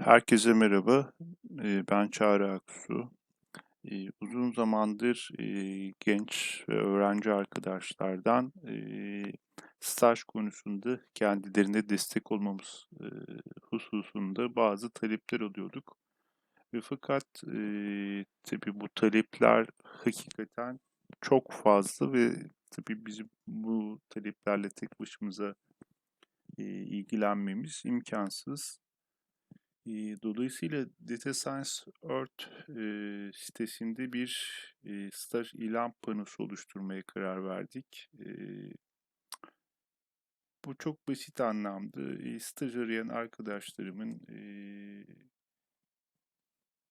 Herkese merhaba. Ben Çağrı Aksu. Uzun zamandır genç ve öğrenci arkadaşlardan staj konusunda kendilerine destek olmamız hususunda bazı talepler alıyorduk. Ve fakat eee tabii bu talepler hakikaten çok fazla ve tabii bizim bu taleplerle tek başımıza ilgilenmemiz imkansız. Eee, dolayısıyla Data Science Earth eee, sitesinde bir eee, staj ilan panosu oluşturmaya karar verdik. Eee, bu çok basit anlamda eee, staj arayan arkadaşlarımın eee,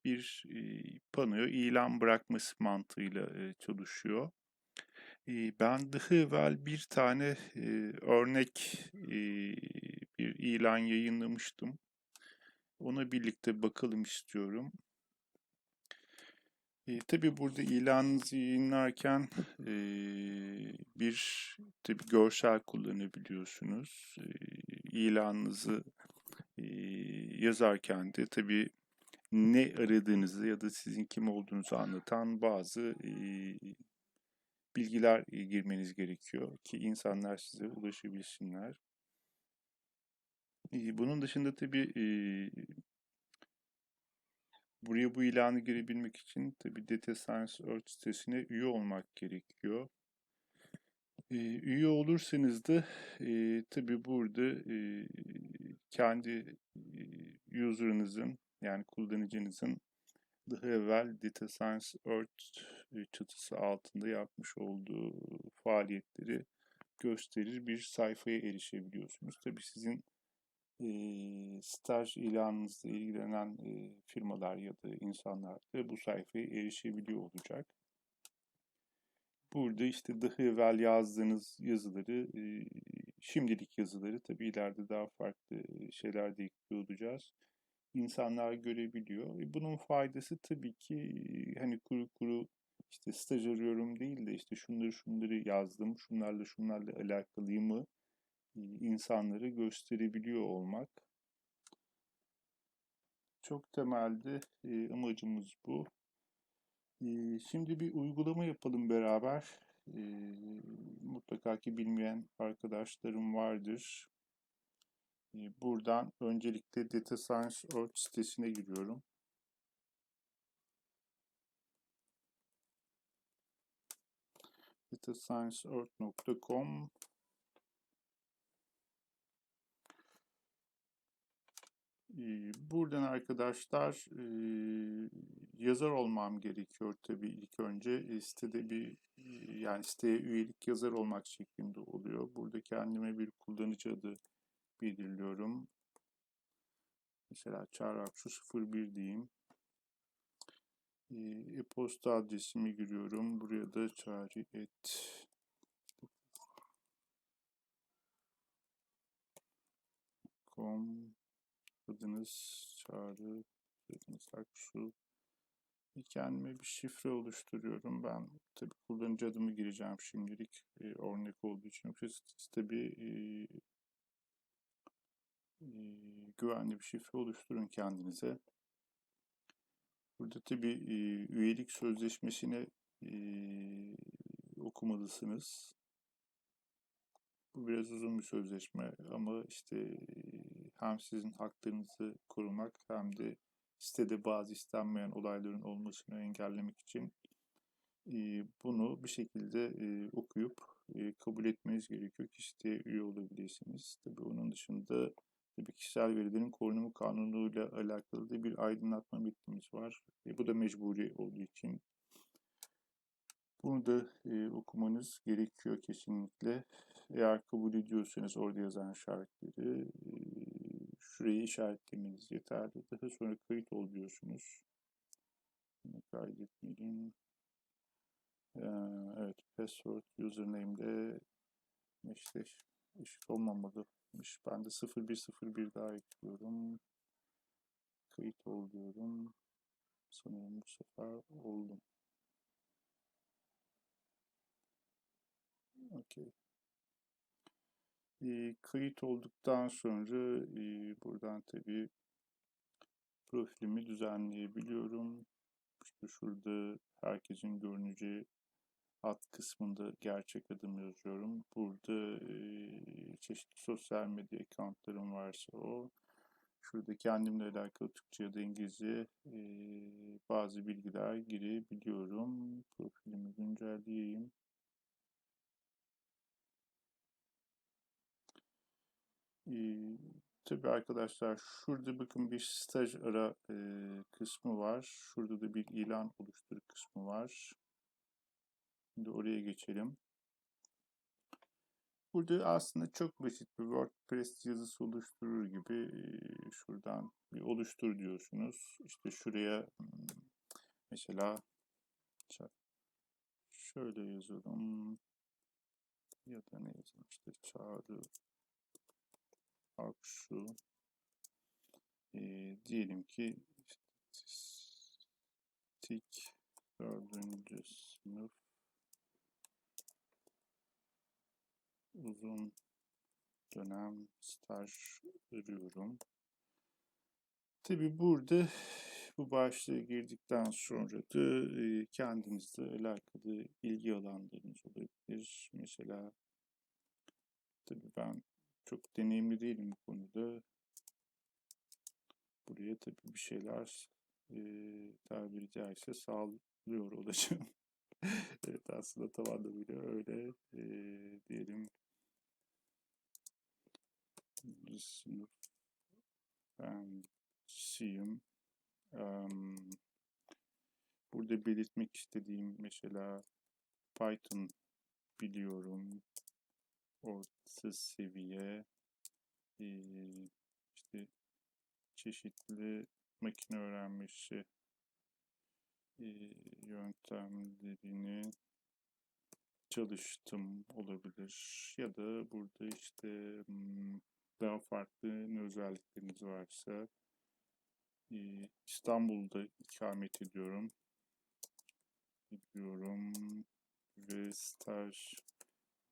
bir eee, panoya ilan bırakması mantığıyla eee, çalışıyor. Eee, ben daha evvel bir tane eee, örnek eee, bir ilan yayınlamıştım. Ona birlikte bakalım istiyorum. E, tabii burada ilanınızı yayınlarken e, bir tabii görsel kullanabiliyorsunuz. E, ilanınızı e, yazarken de tabii ne aradığınızı ya da sizin kim olduğunuzu anlatan bazı e, bilgiler e, girmeniz gerekiyor ki insanlar size ulaşabilsinler. Bunun dışında tabii Buraya bu ilanı girebilmek için tabi Data Science Earth sitesine üye olmak gerekiyor. Üye olursanız da e, tabi burada kendi e, user'ınızın yani kullanıcınızın daha evvel Data Science Earth çatısı altında yapmış olduğu faaliyetleri gösterir bir sayfaya erişebiliyorsunuz. Tabi sizin e, staj ilanınızla ilgilenen e, firmalar ya da insanlar da bu sayfaya erişebiliyor olacak. Burada işte daha evvel yazdığınız yazıları, e, şimdilik yazıları tabii ileride daha farklı şeyler de ekliyor olacağız. İnsanlar görebiliyor. E, bunun faydası tabii ki hani kuru kuru işte staj arıyorum değil de işte şunları şunları yazdım, şunlarla şunlarla alakalıyımı insanları gösterebiliyor olmak. Çok temelde e, amacımız bu. E, şimdi bir uygulama yapalım beraber. E, mutlaka ki bilmeyen arkadaşlarım vardır. E, buradan öncelikle Data Science Earth sitesine giriyorum. datascienceearth.com Buradan arkadaşlar yazar olmam gerekiyor tabii ilk önce. Sitede bir yani siteye üyelik yazar olmak şeklinde oluyor. Burada kendime bir kullanıcı adı belirliyorum. Mesela çağraksu 01 diyeyim. E-posta adresimi giriyorum. Buraya da çağrı et com adınız çağrı adınız aksu kendime bir şifre oluşturuyorum. Ben tabii kullanıcı adımı gireceğim şimdilik e, örnek olduğu için. Yoksa siz tabii e, e, güvenli bir şifre oluşturun kendinize. Burada tabii e, üyelik sözleşmesini e, okumalısınız. Bu biraz uzun bir sözleşme ama işte hem sizin haklarınızı korumak hem de sitede bazı istenmeyen olayların olmasını engellemek için bunu bir şekilde okuyup kabul etmeniz gerekiyor ki siteye üye olabilirsiniz. Tabii onun dışında tabii kişisel verilerin korunumu kanunuyla alakalı da bir aydınlatma metnimiz var. bu da mecburi olduğu için bunu da okumanız gerekiyor kesinlikle. Eğer kabul ediyorsanız orada yazan şartları şurayı işaretlemeniz yeterli. Daha sonra kayıt ol diyorsunuz. Kaydetmeliyim. Evet, password username'de eşleş, eşit olmamalımış. Ben de 0101 daha ekliyorum. Kayıt ol diyorum. Sanırım bu sefer oldum. Okey. E, kayıt olduktan sonra e, buradan tabii profilimi düzenleyebiliyorum. İşte şurada herkesin görüneceği alt kısmında gerçek adım yazıyorum. Burada e, çeşitli sosyal medya accountlarım varsa o. Şurada kendimle alakalı Türkçe ya da İngilizce e, bazı bilgiler girebiliyorum. Profilimi güncelleyeyim. Ee, tabii arkadaşlar şurada bakın bir staj ara e, kısmı var. Şurada da bir ilan oluştur kısmı var. Şimdi oraya geçelim. Burada aslında çok basit bir WordPress yazısı oluşturur gibi e, şuradan bir oluştur diyorsunuz. İşte şuraya hmm, mesela şöyle yazalım ya da ne yazalım işte çağrı Aksu e, diyelim ki tik dördüncü sınıf uzun dönem staj arıyorum. Tabi burada bu başlığı girdikten sonra da e, kendinizle alakalı ilgi alanlarınız olabilir. Mesela tabi ben çok deneyimli değilim bu konuda. Buraya tabii bir şeyler e, tabiri caizse sağlıyor olacağım. evet aslında tam anlamıyla öyle e, diyelim. Sınıf ben C'yim. Um, burada belirtmek istediğim mesela Python biliyorum orta seviye işte çeşitli makine öğrenmesi yöntemlerini çalıştım olabilir ya da burada işte daha farklı özellikleriniz varsa İstanbul'da ikamet ediyorum gidiyorum ve staj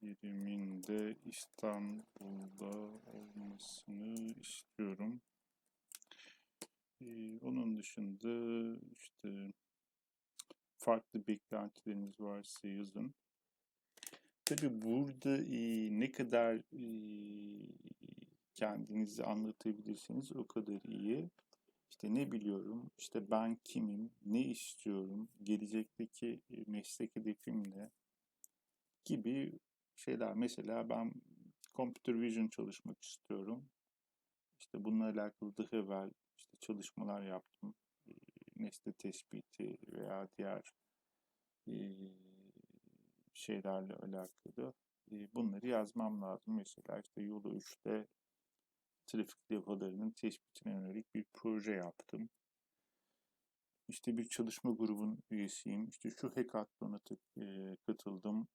birimin de İstanbul'da olmasını istiyorum. Ee, onun dışında işte farklı beklentileriniz varsa yazın. Tabi burada e, ne kadar e, kendinizi anlatabilirsiniz o kadar iyi. İşte ne biliyorum, işte ben kimim, ne istiyorum, gelecekteki e, meslek hedefim ne gibi şeyler. Mesela ben computer vision çalışmak istiyorum. İşte bununla alakalı daha evvel işte çalışmalar yaptım. Nesne tespiti veya diğer şeylerle alakalı. Bunları yazmam lazım. Mesela işte yolu 3'te trafik levhalarının tespitine yönelik bir proje yaptım. İşte bir çalışma grubun üyesiyim. İşte şu hackathon'a katıldım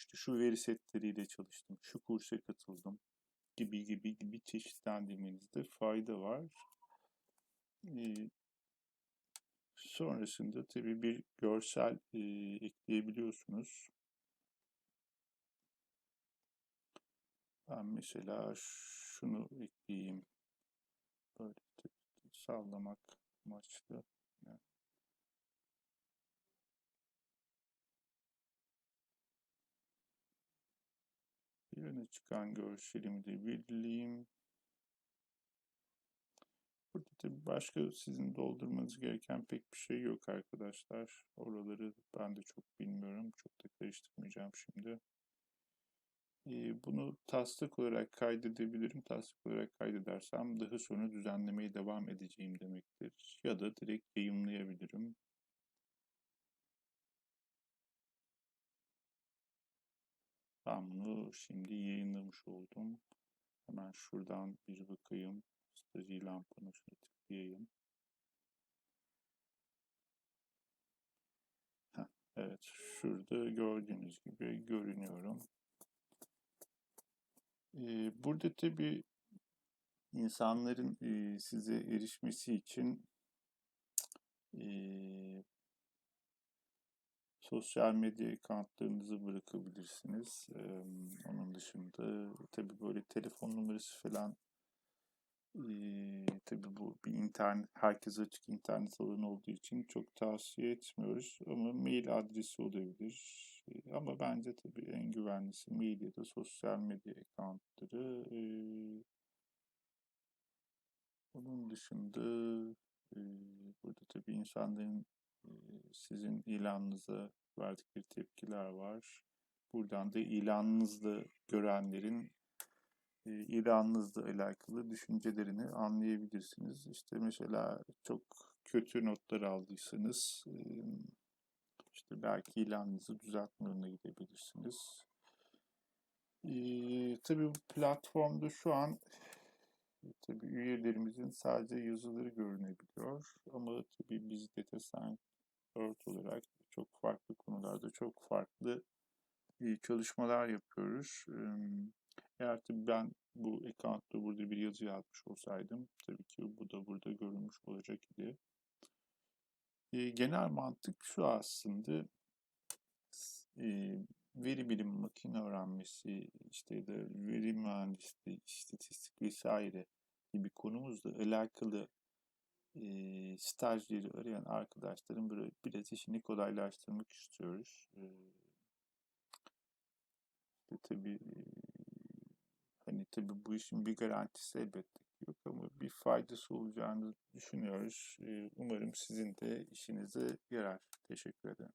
işte şu veri setleriyle çalıştım, şu kursa katıldım gibi gibi gibi çeşitlendirmenizde fayda var. Ee, sonrasında tabii bir görsel e, ekleyebiliyorsunuz. Ben mesela şunu ekleyeyim. Böyle sallamak amaçlı. Yani Öne çıkan görselimi de belirleyeyim. Burada tabii başka sizin doldurmanız gereken pek bir şey yok arkadaşlar. Oraları ben de çok bilmiyorum. Çok da karıştırmayacağım şimdi. Bunu taslak olarak kaydedebilirim. Taslak olarak kaydedersem daha sonra düzenlemeye devam edeceğim demektir. Ya da direkt yayınlayabilirim. Ben bunu şimdi yayınlamış oldum. Hemen şuradan bir bakayım. Staj ilan panosuna tıklayayım. Heh, evet, şurada gördüğünüz gibi görünüyorum. Ee, burada tabii insanların e, size erişmesi için e, sosyal medya accountlarınızı bırakabilirsiniz. Ee, onun dışında tabii böyle telefon numarası falan Eee, tabii bu bir internet, herkese açık internet alanı olduğu için çok tavsiye etmiyoruz ama mail adresi olabilir. Eee, ama bence tabii en güvenlisi mail ya da sosyal medya accountları. Eee, onun dışında eee, burada tabii insanların sizin ilanınıza verdikleri tepkiler var. Buradan da ilanınızda görenlerin e, ilanınızla alakalı düşüncelerini anlayabilirsiniz. İşte mesela çok kötü notlar aldıysanız e, işte belki ilanınızı düzeltme yoluna gidebilirsiniz. E, tabii bu platformda şu an tabii üyelerimizin sadece yazıları görünebiliyor. Ama tabii biz data science Earth olarak çok farklı konularda çok farklı çalışmalar yapıyoruz. Eğer tabii ben bu account'ta burada bir yazı yazmış olsaydım tabii ki bu da burada görünmüş olacak idi. Genel mantık şu aslında veri bilimi, makine öğrenmesi, işte ya da veri mühendisliği, istatistik vesaire gibi konumuzla alakalı e, stajyeri arayan arkadaşların biraz işini kolaylaştırmak istiyoruz. E, işte tabii e, hani tabii bu işin bir garantisi elbette yok ama bir faydası olacağını düşünüyoruz. E, umarım sizin de işinize yarar. Teşekkür ederim.